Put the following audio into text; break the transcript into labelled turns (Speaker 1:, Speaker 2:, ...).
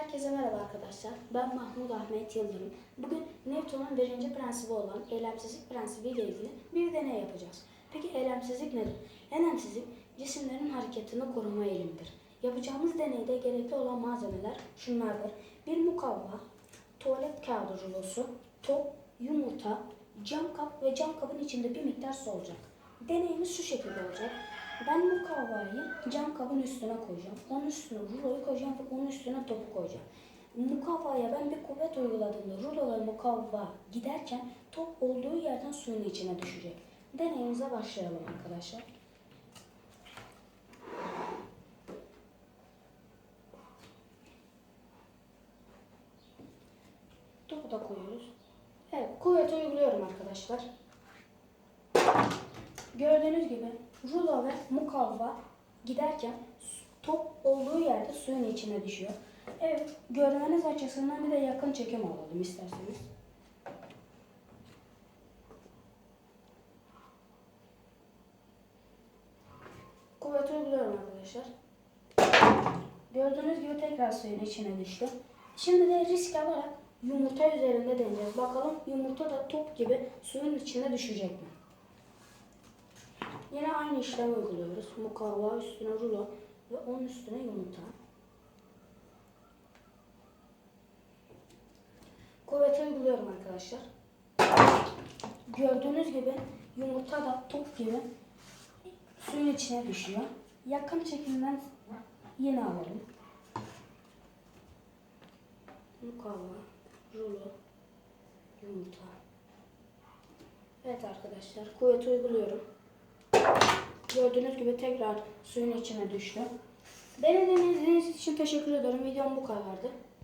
Speaker 1: Herkese merhaba arkadaşlar. Ben Mahmut Ahmet Yıldırım. Bugün Newton'un birinci prensibi olan eylemsizlik prensibi ile ilgili bir deney yapacağız. Peki eylemsizlik nedir? Eylemsizlik cisimlerin hareketini koruma eğilimidir. Yapacağımız deneyde gerekli olan malzemeler şunlardır. Bir mukavva, tuvalet kağıdı rulosu, top, yumurta, cam kap ve cam kabın içinde bir miktar su olacak. Deneyimiz şu şekilde olacak. Ben mukavvayı cam kabın üstüne koyacağım. Onun üstüne ruloyu koyacağım ve onun üstüne topu koyacağım. Mukavvaya ben bir kuvvet uyguladığımda rulo ve mukavva giderken top olduğu yerden suyun içine düşecek. Deneyimize başlayalım arkadaşlar. Topu da koyuyoruz. Evet, kuvveti uyguluyorum arkadaşlar. Gördüğünüz gibi rulo ve mukavva giderken top olduğu yerde suyun içine düşüyor. Evet, görmeniz açısından bir de yakın çekim alalım isterseniz. Kuvveti uyguluyorum arkadaşlar. Gördüğünüz gibi tekrar suyun içine düştü. Şimdi de risk alarak yumurta üzerinde deneyeceğiz. Bakalım yumurta da top gibi suyun içine düşecek mi? Yine aynı işlemi uyguluyoruz. Mukavva üstüne rulo ve onun üstüne yumurta. Kuvveti uyguluyorum arkadaşlar. Gördüğünüz gibi yumurta da top gibi suyun içine düşüyor. Yakın çekimden yine alalım. Mukavva, rulo, yumurta. Evet arkadaşlar kuvveti uyguluyorum. Gördüğünüz gibi tekrar suyun içine düştü. Beni dinlediğiniz için teşekkür ederim. Videom bu kadardı.